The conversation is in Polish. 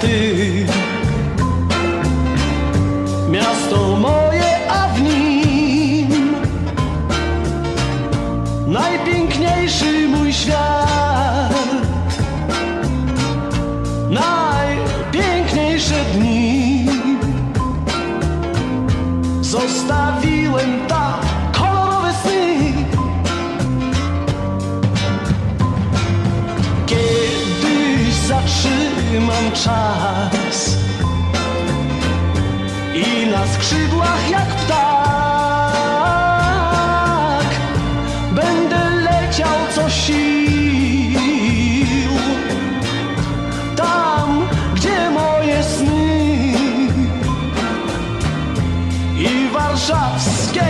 ty Miasto moje, a w nim Najpiękniejszy mój świat. Najpiękniejsze dni Zostawiłem tam kolorowe sny. Kiedy zatrzymam czas. I na skrzydłach jak ptak będę leciał co sił. Tam, gdzie moje sny i warszawskie